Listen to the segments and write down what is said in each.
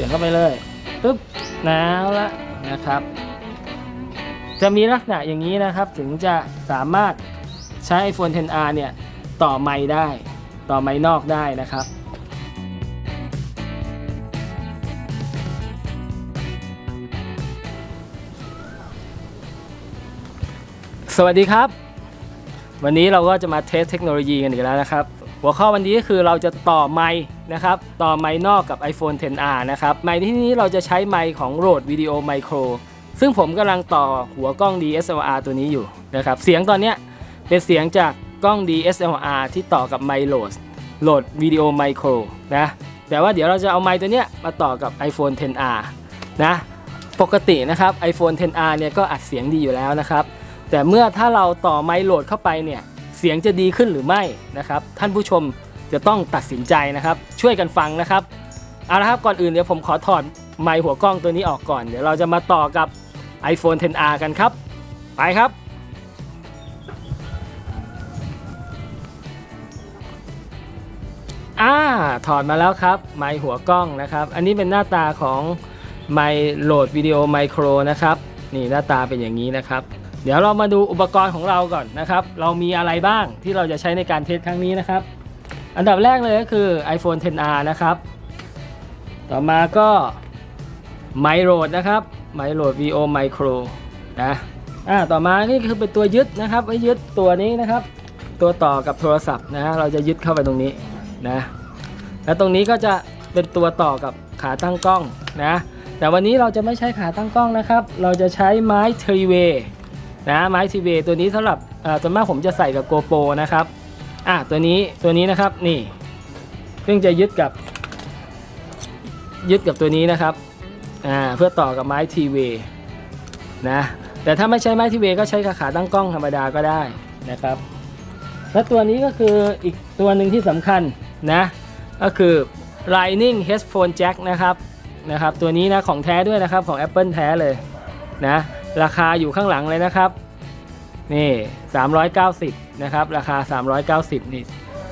สียบเข้าไปเลยปึ๊บแล้วละนะครับ จะมีลักษณะอย่างนี้นะครับถึงจะสามารถใช้ iPhone 10R เนี่ย ต่อไมค์ได้ ต่อไมค์นอกได้นะครับสวัสดีครับ วันนี้เราก็จะมาเทสเทคโนโลยีกันอีกแล้วนะครับ หัวข้อวันนี้ก็คือเราจะต่อไมค์ นะครับ ต่อไมค์นอกกับ iPhone 10R นะครับ ไมค์ที่นี้เราจะใช้ไมค์ของ Rode Video Micro ซึ่งผมกำลังต่อหัวกล้อง DSLR ตัวนี้อยู่นะครับ เสียงตอนนี้เป็นเสียงจากกล้อง DSLR ที่ต่อกับไมค์ Rode Rode Video Micro นะ แต่ว่าเดี๋ยวเราจะเอาไมค์ตัวเนี้ยมาต่อกับ iPhone 10R นะ ปกตินะครับ iPhone 10R เนี่ยก็อัดเสียงดีอยู่แล้วนะครับ แต่เมื่อถ้าเราต่อไมค์โหลดเข้าไปเนี่ย เสียงจะดีขึ้นหรือไม่นะครับ ท่านผู้ชม จะต้องตัดสินใจนะครับ ช่วยกันฟังนะครับเอาละครับก่อนอื่นเดี๋ยวผมขอถอดไมค์หัวกล้องตัวนี้ออกก่อน เดี๋ยวเราจะมาต่อกับ iPhone 10R กันครับ ไปครับ อ่า ถอดมาแล้วครับ ไมค์หัวกล้องนะครับ อันนี้เป็นหน้าตาของไมค์โหลดวิดีโอไมโครนะครับ นี่หน้าตาเป็นอย่างนี้นะครับ เดี๋ยวเรามาดูอุปกรณ์ของเราก่อนนะครับ เรามีอะไรบ้างที่เราจะใช้ในการเทสครั้งนี้นะครับ อันดับแรกเลยก็คือ iPhone 10R นะครับ ต่อมาก็ไมโหลดนะครับไมโหลด VO Micro นะอ่าต่อมานี่คือเป็นตัวยึดนะครับไว้ยึดตัวนี้นะครับ ตัวต่อกับโทรศัพท์นะเราจะยึดเข้าไปตรงนี้นะแล้วตรงนี้ก็จะเป็นตัวต่อกับขาตั้งกล้องนะแต่วันนี้เราจะไม่ใช้ขาตั้งกล้องนะครับ เราจะใช้ไม้ทรีเวนะไม้ทรีเวตัวนี้สำหรับอ่าส่วนมากผมจะใส่กับโกโปรนะครับ อะตัวนี้ตัวนี้นะครับนี่ซึ่งจะยึดกับ ยึดกับตัวนี้นะครับอ่าเพื่อต่อกับไม้ทีเวนะแต่ถ้าไม่ใช้ไม้ทีเวก็ใช้กับขาตั้งกล้องธรรมดาก็ได้นะครับ และตัวนี้ก็คืออีกตัวหนึ่งที่สำคัญนะก็คือ Lightning Headphone Jack นะครับนะครับ ตัวนี้นะของแท้ด้วยนะครับของ Apple แท้เลยนะราคาอยู่ข้างหลังเลยนะครับ นี่ 390 นะครับ ราคา 390 นี่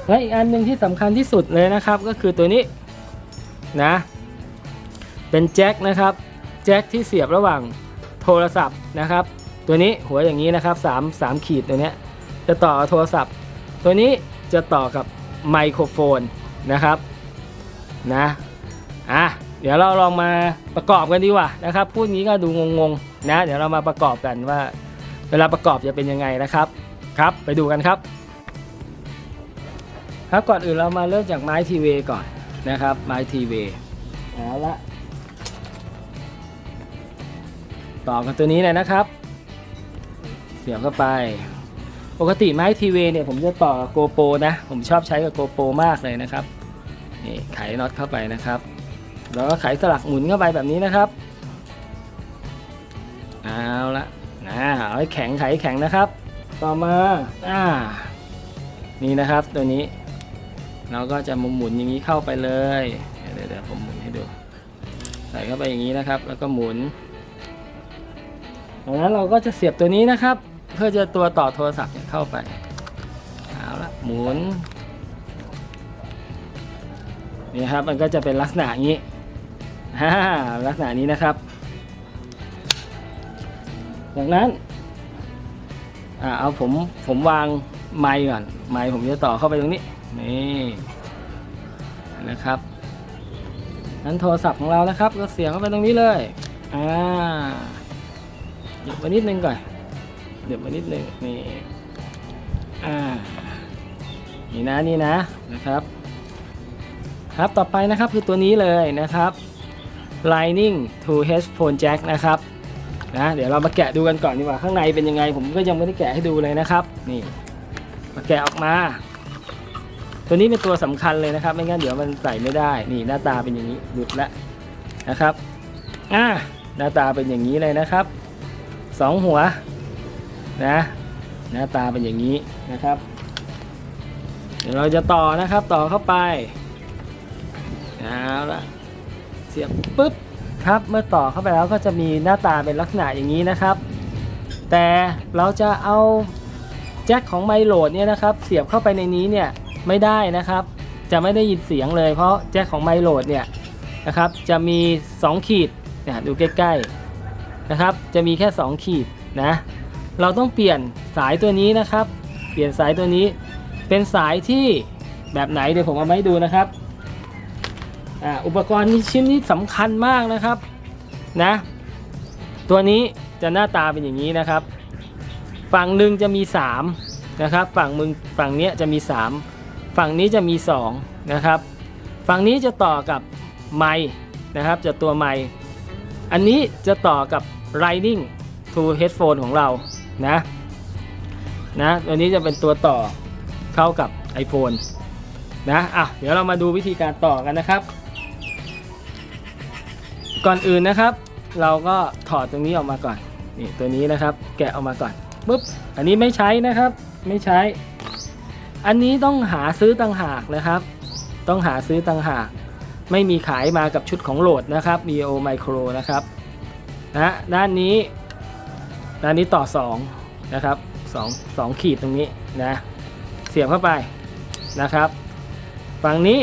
และอีกอันหนึ่งที่สำคัญที่สุดเลยนะครับ ก็คือตัวนี้นะ เป็นแจ็คนะครับ แจ็คที่เสียบระหว่างโทรศัพท์นะครับ ตัวนี้หัวอย่างนี้นะครับ3 3ขีดตัวนี้จะต่อโทรศัพท์ ตัวนี้จะต่อกับไมโครโฟนนะครับนะอะเดี๋ยวเราลองมาประกอบกันดีกว่านะครับ พูดงี้ก็ดูงงๆนะ เดี๋ยวเรามาประกอบกันว่า เวลาประกอบจะเป็นยังไงนะครับครับ ไปดูกันครับ ครับก่อนอื่นเรามาเริ่มจากไม้ทีเวก่อนนะครับ ไม้ทีเวเอาละต่อกับตัวนี้เลยนะครับ เสียบเข้าไป ปกติไม้ทีเวเนี่ยผมจะต่อโกโปรนะ ผมชอบใช้กับโกโปรมากเลยนะครับนี่ไขน็อตเข้าไปนะครับ แล้วก็ไขสลักหมุนเข้าไปแบบนี้นะครับ เอาละ เอาให้แข็งไขแข็งนะครับ ต่อมาอ่านี่นะครับตัวนี้ เราก็จะหมุนหมุนอย่างนี้เข้าไปเลยเดี๋ยวเดี๋ยวผมหมุนให้ดู ใส่เข้าไปอย่างนี้นะครับ แล้วก็หมุนจากนั้นเราก็จะเสียบตัวนี้นะครับ เพื่อจะตัวต่อโทรศัพท์เข้าไปเอาละหมุนนี่ครับมันก็จะเป็นลักษณะอย่างนี้ลักษณะนี้นะครับ จากนั้นอ่าเอาผมผมวางไมค์ก่อน ไมค์ผมจะต่อเข้าไปตรงนี้ นี่นะครับนั้นโทรศัพท์ของเรานะครับก็เสียบเข้าไปตรงนี้เลย อ่าหยิบมานิดนึงก่อน เดี๋ยวมานิดนึงนี่ อ่า นี่นะนี่นะนะครับ ครับต่อไปนะครับคือตัวนี้เลยนะครับ Lightning to Headphone Jack นะครับ นะ เดี๋ยวเรามาแกะดูกันก่อนดีกว่าข้างในเป็นยังไง ผมก็ยังไม่ได้แกะให้ดูเลยนะครับ นี่ มาแกะออกมา ตัวนี้เป็นตัวสำคัญเลยนะครับ ไม่งั้นเดี๋ยวมันใส่ไม่ได้ นี่หน้าตาเป็นอย่างนี้หลุดล้วนะครับอ่าหน้าตาเป็นอย่างนี้เลยนะครับสองหัวนะ หน้าตาเป็นอย่างนี้นะครับ เดี๋ยวเราจะต่อนะครับต่อเข้าไปเอาละเสียบปุ๊บ ครับเมื่อต่อเข้าไปแล้วก็จะมีหน้าตาเป็นลักษณะอย่างนี้นะครับ แต่เราจะเอาแจ็คของไมโหลดเนี่ยนะครับเสียบเข้าไปในนี้เนี่ยไม่ได้นะครับ จะไม่ได้ยินเสียงเลยเพราะแจ็คของไมโหลดเนี่ยนะครับจะมี 2 ขีดเนี่ยดูใกล้ๆนะครับ จะมีแค่ 2 ขีดนะเราต้องเปลี่ยนสายตัวนี้นะครับ เปลี่ยนสายตัวนี้เป็นสายที่แบบไหนเดี๋ยวผมเอามาให้ดูนะครับ อุปกรณ์นี้ชิ้นนี้สำคัญมากนะครับนะตัวนี้จะหน้าตาเป็นอย่างนี้นะครับ ฝั่งหนึ่งจะมี3นะครับฝั่งมึงฝั่งเนี้ยจะมี 3 ฝั่งนี้จะมี2นะครับฝั่งนี้จะต่อกับไมค์นะครับจะตัวไมค์อันนี้จะต่อกับ Lightning to headphone ของเรานะนะตัวนี้จะเป็นตัวต่อเข้ากับ iPhone นะอะเดี๋ยวเรามาดูวิธีการต่อกันนะครับ ก่อนอื่นนะครับ เราก็ถอดตรงนี้ออกมาก่อนนี่ตัวนี้นะครับ แกะออกมาก่อนปุ๊บอันนี้ไม่ใช้นะครับ ไม่ใช้ อันนี้ต้องหาซื้อต่างหากนะครับ ต้องหาซื้อต่างหาก ไม่มีขายมากับชุดของโหลดนะครับ EO Micro นะครับนะด้านนี้ ด้านนี้ต่อ 2 นะครับ2 2ขีดตรงนี้นะเสียบเข้าไปนะครับฝั่งนี้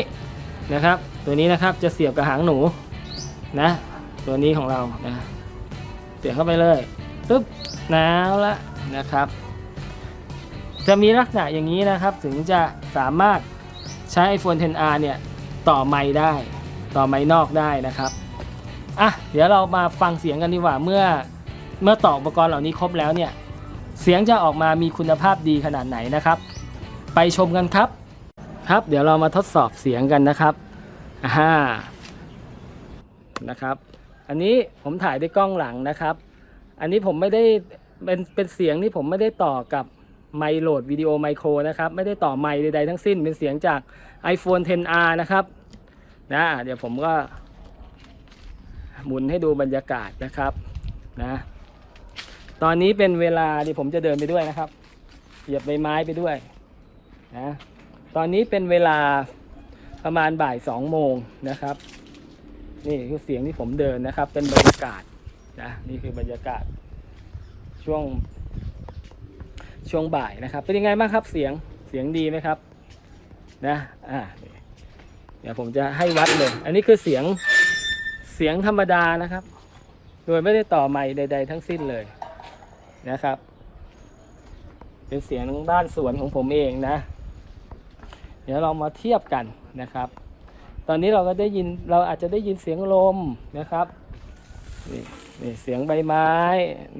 นะครับ ตัวนี้นะครับจะเสียบกับหางหนูนะ ตัวนี้ของเรานะเสียบเข้าไปเลยปึ๊บแล้วละนะครับ จะมีลักษณะอย่างนี้นะครับถึงจะสามารถใช้ iPhone 10R เนี่ย ต่อไมค์ได้ ต่อไมค์นอกได้นะครับอะเดี๋ยวเรามาฟังเสียงกันดีกว่าเมื่อเมื่อต่ออุปกรณ์เหล่านี้ครบแล้วเนี่ย เสียงจะออกมามีคุณภาพดีขนาดไหนนะครับ ไปชมกันครับครับ เดี๋ยวเรามาทดสอบเสียงกันนะครับอ่านะครับ อันนี้ผมถ่ายด้วยกล้องหลังนะครับ อันนี้ผมไม่ได้เป็นเป็นเสียงที่ผมไม่ได้ต่อกับไมค์โหลดวิดีโอไมโครนะครับ ไม่ได้ต่อไมค์ใดๆทั้งสิ้นเป็นเสียงจาก iPhone 10R นะครับนะเดี๋ยวผมก็หมุนให้ดูบรรยากาศนะครับนะตอนนี้เป็นเวลาที่ผมจะเดินไปด้วยนะครับเหยียบใบไม้ไปด้วยนะตอนนี้เป็นเวลาประมาณบ่ายสองโมงนะครับ นี่คือเสียงที่ผมเดินนะครับ เป็นบรรยากาศนะนี่คือบรรยากาศ ช่วงช่วงบ่ายนะครับ เป็นยังไงบ้างครับเสียงเสียงดีไหมครับนะอ่าเดี๋ยวผมจะให้วัดเลย อันนี้คือเสียงเสียงธรรมดานะครับ โดยไม่ได้ต่อไมค์ใด ๆ ทั้งสิ้นเลยนะครับ เป็นเสียงบ้านสวนของผมเองนะ เดี๋ยวเรามาเทียบกันนะครับ ตอนนี้เราก็ได้ยินเราอาจจะได้ยินเสียงลมนะครับนี่นี่เสียงใบไม้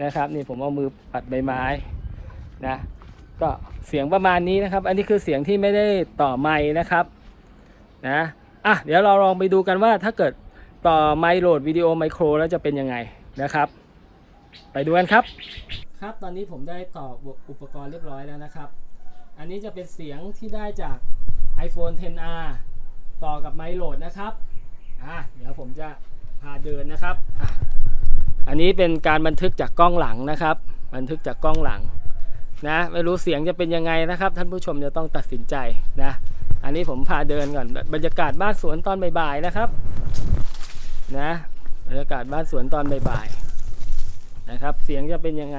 นะครับนี่ผมเอามือปัดใบไม้นะก็เสียงประมาณนี้นะครับ อันนี้คือเสียงที่ไม่ได้ต่อไม้นะครับนะอะเดี๋ยวเราลองไปดูกันว่าถ้าเกิดต่อไมค์โหลดวิดีโอไมโครแล้วจะเป็นยังไงนะครับ ไปดูกันครับ ครับตอนนี้ผมได้ต่ออุปกรณ์เรียบร้อยแล้วนะครับ อันนี้จะเป็นเสียงที่ได้จาก iPhone 10R ต่อกับไมโหลดนะครับอะเดี๋ยวผมจะพาเดินนะครับ อันนี้เป็นการบันทึกจากกล้องหลังนะครับ บันทึกจากกล้องหลังนะไม่รู้เสียงจะเป็นยังไงนะครับ ท่านผู้ชมจะต้องตัดสินใจนะ อันนี้ผมพาเดินก่อนบรรยากาศบ้านสวนตอนบ่ายๆนะครับนะบรรยากาศบ้านสวนตอนบ่ายๆนะครับ เสียงจะเป็นยังไง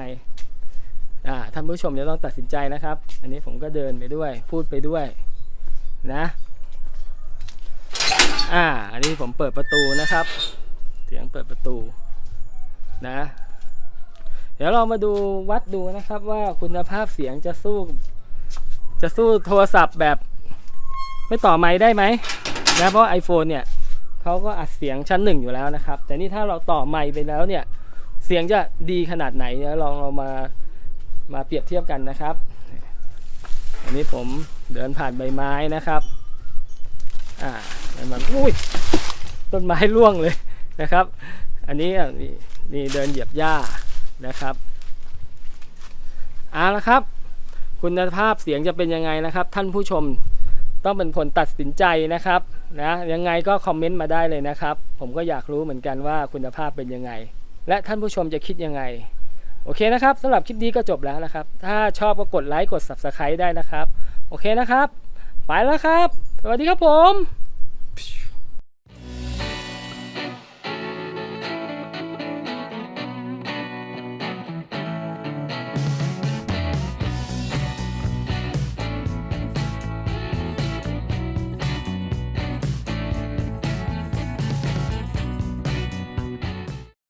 อ่าท่านผู้ชมจะต้องตัดสินใจนะครับ อันนี้ผมก็เดินไปด้วยพูดไปด้วยนะ อ่า อันนี้ผมเปิดประตูนะครับ เสียงเปิดประตูนะ เดี๋ยวเรามาดูวัดดูนะครับว่าคุณภาพเสียงจะสู้ จะสู้โทรศัพท์แบบ ไม่ต่อไมค์ได้ไหมนะเพราะ iPhone เนี่ยเขาก็อัดเสียงชั้นหนึ่งอยู่แล้วนะครับ แต่นี่ถ้าเราต่อไมค์ไปแล้วเนี่ย เสียงจะดีขนาดไหนเดี๋ยวลองเรามามาเปรียบเทียบกันนะครับ อันนี้ผมเดินผ่านใบไม้นะครับ อ่า มันอุ้ยต้นไม้ร่วงเลยนะครับ อันนี้นี่นี่เดินเหยียบหญ้านะครับเอาละครับ คุณภาพเสียงจะเป็นยังไงนะครับ ท่านผู้ชมต้องเป็นคนตัดสินใจนะครับนะยังไงก็คอมเมนต์มาได้เลยนะครับ ผมก็อยากรู้เหมือนกันว่าคุณภาพเป็นยังไง และท่านผู้ชมจะคิดยังไง โอเคนะครับสำหรับคลิปนี้ก็จบแล้วนะครับ ถ้าชอบก็กดไลค์กด Subscribe ได้นะครับ โอเคนะครับ ไปแล้วครับ สวัสดีครับผม Пью.